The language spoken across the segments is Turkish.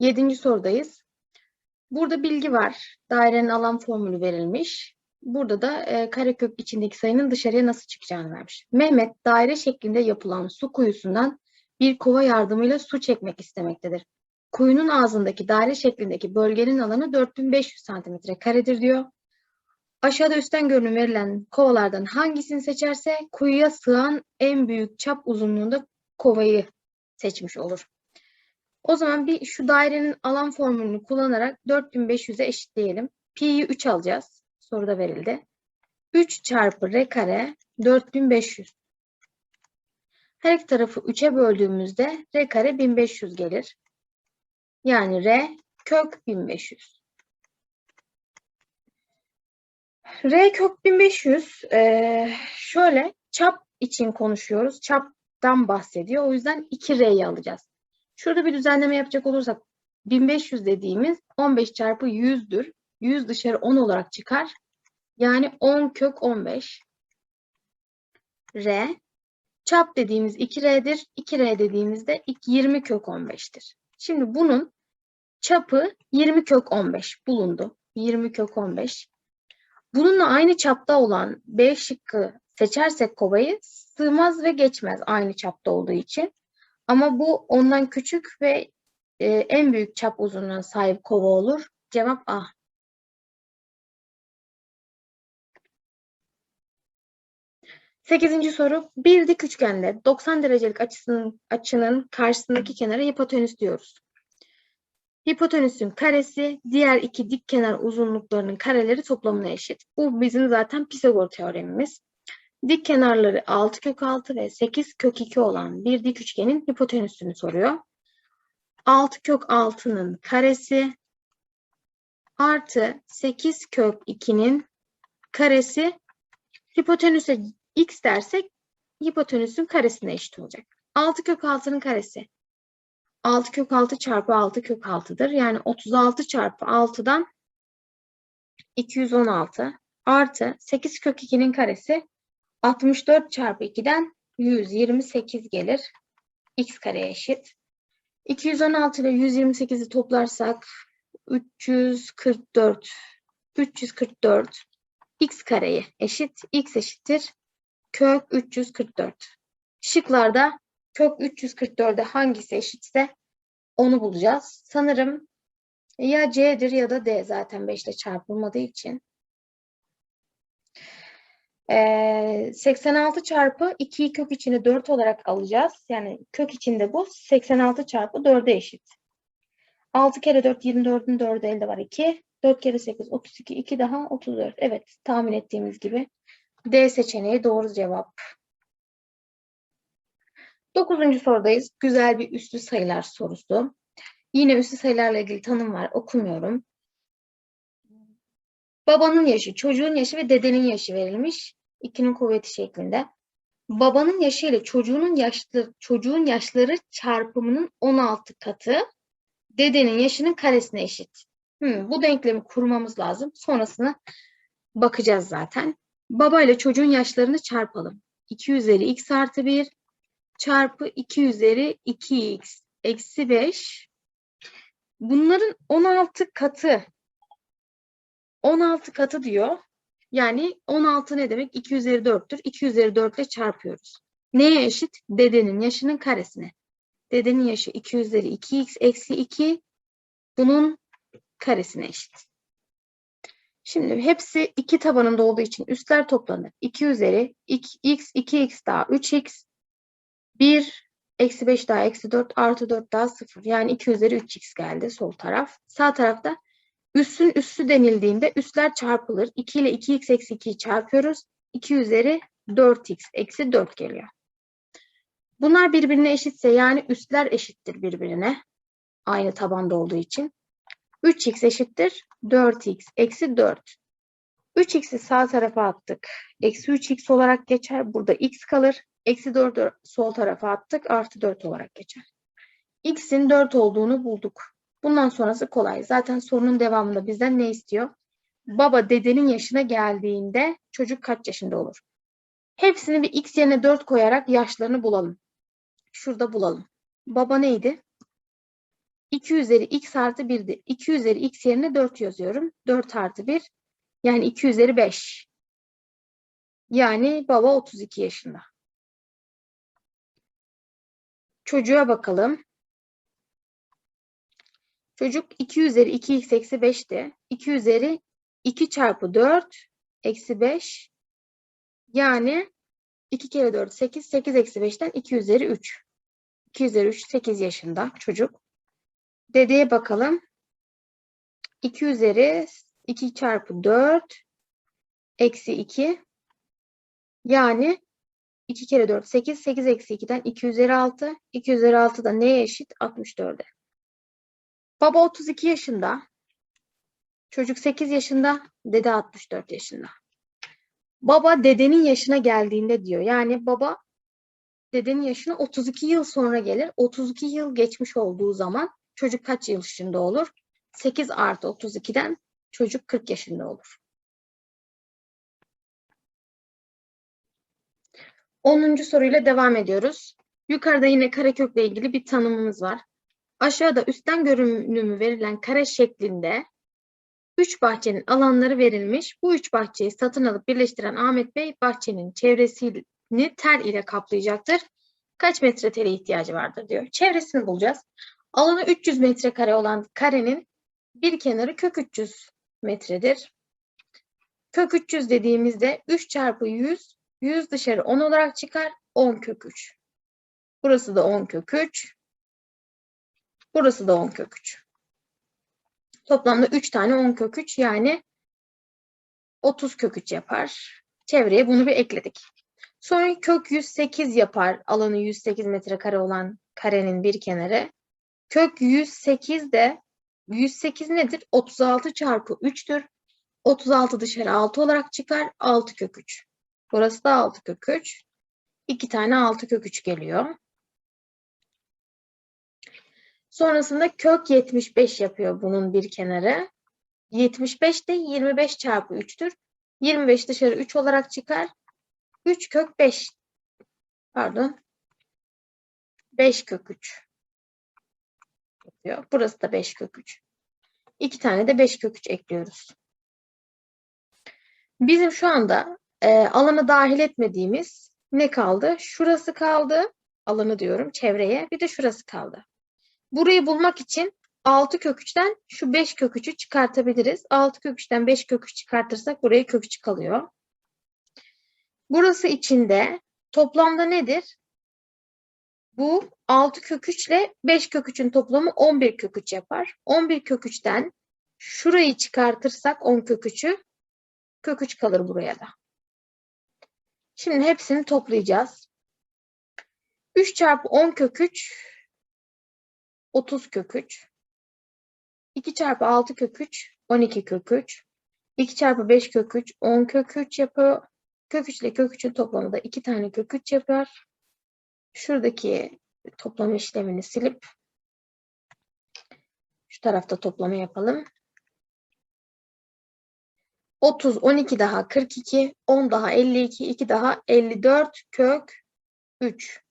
Yedinci sorudayız. Burada bilgi var. Dairenin alan formülü verilmiş. Burada da e, karekök içindeki sayının dışarıya nasıl çıkacağını vermiş. Mehmet daire şeklinde yapılan su kuyusundan bir kova yardımıyla su çekmek istemektedir. Kuyunun ağzındaki daire şeklindeki bölgenin alanı 4500 santimetre karedir diyor. Aşağıda üstten görünüm verilen kovalardan hangisini seçerse kuyuya sığan en büyük çap uzunluğunda kovayı seçmiş olur. O zaman bir şu dairenin alan formülünü kullanarak 4500'e eşitleyelim. Pi'yi 3 alacağız. Soruda verildi. 3 çarpı r kare 4500. Her iki tarafı 3'e böldüğümüzde r kare 1500 gelir. Yani r kök 1500. R kök 1500 eee, şöyle çap için konuşuyoruz. Çaptan bahsediyor. O yüzden 2R'yi alacağız. Şurada bir düzenleme yapacak olursak 1500 dediğimiz 15 çarpı 100'dür. 100 dışarı 10 olarak çıkar. Yani 10 kök 15. R. Çap dediğimiz 2R'dir. 2R dediğimizde 20 kök 15'tir. Şimdi bunun çapı 20 kök 15 bulundu. 20 kök 15. Bununla aynı çapta olan B şıkkı seçersek kovayı sığmaz ve geçmez aynı çapta olduğu için. Ama bu ondan küçük ve e, en büyük çap uzunluğuna sahip kova olur. Cevap A. Sekizinci soru. Bir dik üçgende 90 derecelik açısının, açının karşısındaki kenara hipotenüs diyoruz. Hipotenüsün karesi diğer iki dik kenar uzunluklarının kareleri toplamına eşit. Bu bizim zaten Pisagor teoremimiz. Dik kenarları 6 kök 6 ve 8 kök 2 olan bir dik üçgenin hipotenüsünü soruyor. 6 kök 6'nın karesi artı 8 kök 2'nin karesi hipotenüse x dersek hipotenüsün karesine eşit olacak. 6 kök 6'nın karesi 6 kök 6 çarpı 6 kök 6'dır. Yani 36 çarpı 6'dan 216 artı 8 kök 2'nin karesi 64 çarpı 2'den 128 gelir. x kareye eşit. 216 ile 128'i toplarsak 344 344 x kareye eşit. x eşittir kök 344. Şıklarda kök 344'e hangisi eşitse onu bulacağız. Sanırım ya C'dir ya da D zaten 5 ile çarpılmadığı için. Ee, 86 çarpı 2'yi kök içine 4 olarak alacağız. Yani kök içinde bu 86 çarpı 4'e eşit. 6 kere 4 24'ün 4'ü elde var 2. 4 kere 8 32 2 daha 34. Evet tahmin ettiğimiz gibi D seçeneği doğru cevap. Dokuzuncu sorudayız. Güzel bir üslü sayılar sorusu. Yine üslü sayılarla ilgili tanım var. Okumuyorum. Babanın yaşı, çocuğun yaşı ve dedenin yaşı verilmiş. İkinin kuvveti şeklinde. Babanın yaşı ile çocuğunun yaşlı, çocuğun yaşları çarpımının 16 katı dedenin yaşının karesine eşit. Hmm, bu denklemi kurmamız lazım. Sonrasına bakacağız zaten. Baba ile çocuğun yaşlarını çarpalım. 2 üzeri x artı 1 çarpı 2 üzeri 2x eksi 5. Bunların 16 katı 16 katı diyor. Yani 16 ne demek? 2 üzeri 4'tür. 2 üzeri 4 ile çarpıyoruz. Neye eşit? Dedenin yaşının karesine. Dedenin yaşı 2 üzeri 2x eksi 2 bunun karesine eşit. Şimdi hepsi iki tabanında olduğu için üstler toplanır. 2 üzeri x, 2x daha 3x 1 eksi 5 daha eksi 4 artı 4 daha 0. Yani 2 üzeri 3x geldi sol taraf. Sağ tarafta üssün üssü denildiğinde üsler çarpılır. 2 ile 2x eksi 2'yi çarpıyoruz. 2 üzeri 4x eksi 4 geliyor. Bunlar birbirine eşitse yani üstler eşittir birbirine. Aynı tabanda olduğu için. 3x eşittir 4x eksi 4. 3x'i sağ tarafa attık. Eksi 3x olarak geçer. Burada x kalır. Eksi 4 sol tarafa attık. Artı 4 olarak geçer. X'in 4 olduğunu bulduk. Bundan sonrası kolay. Zaten sorunun devamında bizden ne istiyor? Baba dedenin yaşına geldiğinde çocuk kaç yaşında olur? Hepsini bir x yerine 4 koyarak yaşlarını bulalım. Şurada bulalım. Baba neydi? 2 üzeri x artı 1'di. 2 üzeri x yerine 4 yazıyorum. 4 artı 1 yani 2 üzeri 5. Yani baba 32 yaşında. Çocuğa bakalım. Çocuk 2 üzeri 2x eksi 5'ti. 2 üzeri 2 çarpı 4 eksi 5 yani 2 kere 4 8. 8 eksi 5'ten 2 üzeri 3. 2 üzeri 3 8 yaşında çocuk. Dedeye bakalım. 2 üzeri 2 çarpı 4 eksi 2 yani 2 kere 4 8. 8 eksi 2'den 2 üzeri 6. 2 üzeri 6 da neye eşit? 64'e. Baba 32 yaşında. Çocuk 8 yaşında. Dede 64 yaşında. Baba dedenin yaşına geldiğinde diyor. Yani baba dedenin yaşına 32 yıl sonra gelir. 32 yıl geçmiş olduğu zaman çocuk kaç yıl yaşında olur? 8 artı 32'den çocuk 40 yaşında olur. 10. soruyla devam ediyoruz. Yukarıda yine karekökle ilgili bir tanımımız var. Aşağıda üstten görünümü verilen kare şeklinde 3 bahçenin alanları verilmiş. Bu 3 bahçeyi satın alıp birleştiren Ahmet Bey bahçenin çevresini tel ile kaplayacaktır. Kaç metre tele ihtiyacı vardır diyor. Çevresini bulacağız. Alanı 300 metrekare olan karenin bir kenarı kök 300 metredir. Kök 300 dediğimizde 3 çarpı 100, 100 dışarı 10 olarak çıkar. 10 kök 3. Burası da 10 kök 3. Burası da 10 kök 3. Toplamda 3 tane 10 kök 3 yani 30 kök 3 yapar. Çevreye bunu bir ekledik. Sonra kök 108 yapar. Alanı 108 metrekare olan karenin bir kenarı. Kök 108 de 108 nedir? 36 çarpı 3'tür. 36 dışarı 6 olarak çıkar. 6 kök 3. Burası da 6 kök 3. 2 tane 6 kök 3 geliyor. Sonrasında kök 75 yapıyor bunun bir kenarı. 75 de 25 çarpı 3'tür. 25 dışarı 3 olarak çıkar. 3 kök 5. Pardon. 5 kök 3 yapıyor. Burası da 5 kök 3. 2 tane de 5 kök 3 ekliyoruz. Bizim şu anda e, alanı dahil etmediğimiz ne kaldı? Şurası kaldı. Alanı diyorum çevreye. Bir de şurası kaldı. Burayı bulmak için 6 kök 3'ten şu 5 kök 3'ü çıkartabiliriz. 6 kök 3'ten 5 kök 3 çıkartırsak buraya kök 3 kalıyor. Burası içinde toplamda nedir? Bu 6 kök 3 ile 5 kök 3'ün toplamı 11 kök 3 yapar. 11 kök 3'ten şurayı çıkartırsak 10 kök 3'ü kök 3 kalır buraya da. Şimdi hepsini toplayacağız. 3 çarpı 10 kök 3 30 kök 3. 2 çarpı 6 kök 3 12 kök 3. 2 çarpı 5 kök 3 10 kök 3 yapıyor. Kök 3 ile kök 3'ün toplamı da 2 tane kök 3 yapar. Şuradaki toplama işlemini silip şu tarafta toplama yapalım. 30, 12 daha 42, 10 daha 52, 2 daha 54 kök 3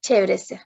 çevresi.